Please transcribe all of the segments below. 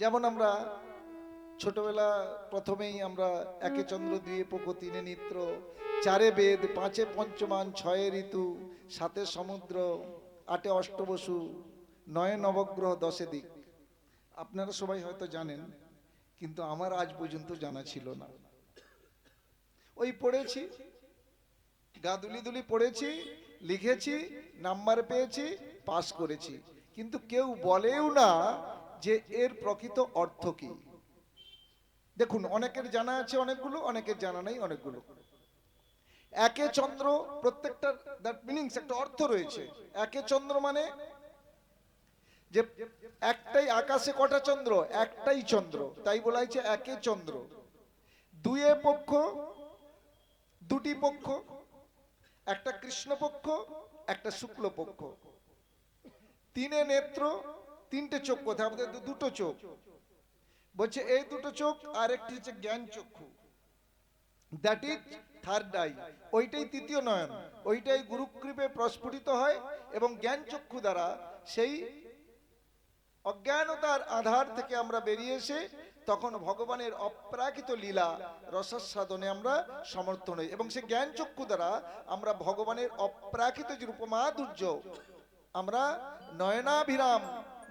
যেমন আমরা ছোটবেলা প্রথমেই আমরা একে চন্দ্র দুয়ে পোক, তিনে নিত্র, চারে বেদ, পাঁচে পঞ্চমান, ছয়ে ঋতু, সাতে সমুদ্র, আটে অষ্টবসু, নয়ে নবগ্রহ, দশে দিক। আপনারা সবাই হয়তো জানেন, কিন্তু আমার আজ পর্যন্ত জানা ছিল না। ওই পড়েছি, গাদুলি দুলি পড়েছি, লিখেছি, নাম্বার পেয়েছি পাস করেছি। কিন্তু কেউ বলেও না যে এর প্রকৃত অর্থ কি? দেখুন, অনেকের জানা আছে অনেকগুলো, অনেকের জানা নাই অনেকগুলো। একে চন্দ্র প্রত্যেকটার দ্যাট মিনিংস একটা অর্থ রয়েছে। একে চন্দ্র মানে যে একটাই আকাশে কটা চন্দ্র? একটাই চন্দ্র। তাই বলা হয়েছে একে চন্দ্র। দুয়ে পক্ষ, দুটি পক্ষ, একটা কৃষ্ণ পক্ষ, একটা শুক্ল পক্ষ। তিনে নেত্র তিনটে চোখ, কোথায়? আমাদের দুটো চোখ। বলছে, এই দুটো চোখ আর একটি হচ্ছে জ্ঞান চক্ষু। দ্যাট ইজ থার্ড আই ওইটাই তৃতীয় নয়ন। ওইটাই গুরুকৃপে প্রস্ফুটিত হয় এবং জ্ঞান চক্ষু দ্বারা সেই অজ্ঞানতার আধার থেকে আমরা বেরিয়ে এসে তখন ভগবানের অপ্রাকৃত লীলা, রসাস্বাদনে আমরা সমর্থন হই। এবং সেই জ্ঞান চক্ষু দ্বারা আমরা ভগবানের অপ্রাকৃত যে রূপমাধুর্য আমরা নয়নাভিরাম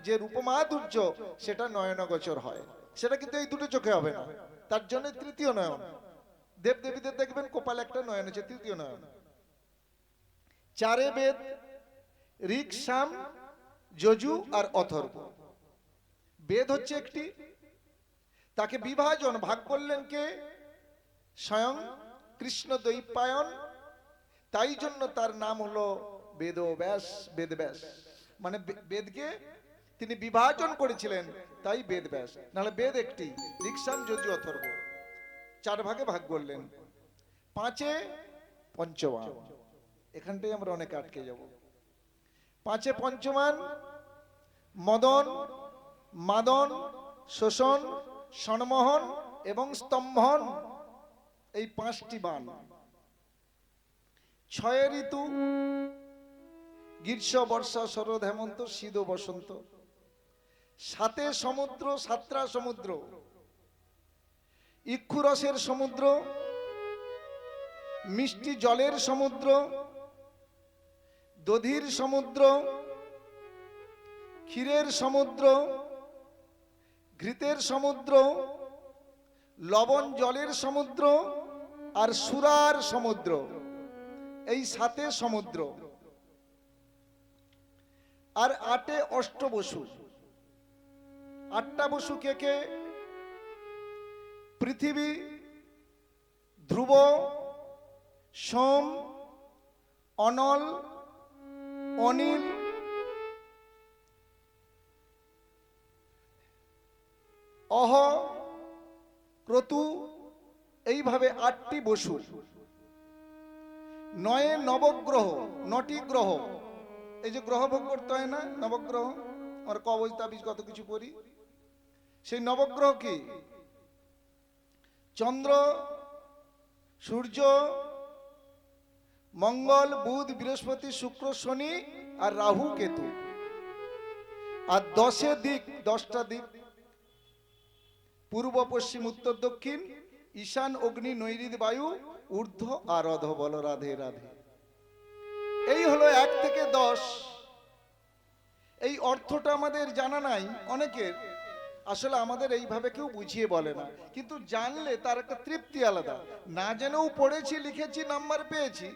যে রূপমাধুর্য, সেটা নয়নগোচর হয়। সেটা কিন্তু এই দুটো চোখে হবে না। তার জন্য তৃতীয় নয়ন। দেব দেবীদের দেখবেন কোপাল একটা নয়ন আছে, তৃতীয় নয়ন। চারে বেদ ঋক সাম যজু আর অথর্ব। বেদ হচ্ছে একটি। তাকে বিভাজন, ভাগ করলেন কে? স্বয়ং কৃষ্ণ দৈপায়ন তাই জন্য তার নাম হলো বেদ ব্যাস বেদ ব্যাস মানে বেদকে তিনি বিভাজন করেছিলেন, তাই বেদ ব্যাস। নাহলে বেদ একটি রিক্সাম যজু অথর্ব। চার ভাগে ভাগ করলেন। পাঁচে পঞ্চমান। এখানটাই আমরা অনেক আটকে যাব। পাঁচে পঞ্চমান, মদন, মাদন, শোষণ সনমোহন এবং স্তম্ভন। এই পাঁচটি বান। ছয় ঋতু গ্রীষ্ম বর্ষা, শরৎ, হেমন্ত, শীত বসন্ত। সাতে সমুদ্র সাতরা সমুদ্র। ইক্ষুরসের সমুদ্র, মিষ্টি জলের সমুদ্র, দধির সমুদ্র, ক্ষীরের সমুদ্র, ঘৃতের সমুদ্র, লবণ জলের সমুদ্র আর সুরার সমুদ্র। এই সাতে সমুদ্র। আর আটে অষ্টবসু। আটটা বসু কে কে? পৃথিবী, ধ্রুব, সোম, অনল, অনিল। অহ, ক্রতু, এইভাবে আটটি বসু। নয়ে নবগ্রহ, নটি গ্রহ। এই যে গ্রহ ভোগ করতে হয় না, নবগ্রহ? আমার কবজ তাবিজ কত কিছু করি সেই নবগ্রহ কি? চন্দ্র, সূর্য, মঙ্গল, বুধ, বৃহস্পতি, শুক্র, শনি আর রাহু কেতু। আর দশে দিক, দশটা দিক, পূর্ব, পশ্চিম, উত্তর, দক্ষিণ, ঈশান, অগ্নি নৈরিত বায়ু, ঊর্ধ্ব আর অধ বল, রাধে রাধে। এই হলো এক থেকে দশ। এই অর্থটা আমাদের জানা নাই অনেকের। আসলে আমাদের এইভাবে কেউ বুঝিয়ে বলে না। কিন্তু জানলে তার একটা তৃপ্তি আলাদা। না জেনেও পড়েছি, লিখেছি, নাম্বার পেয়েছি।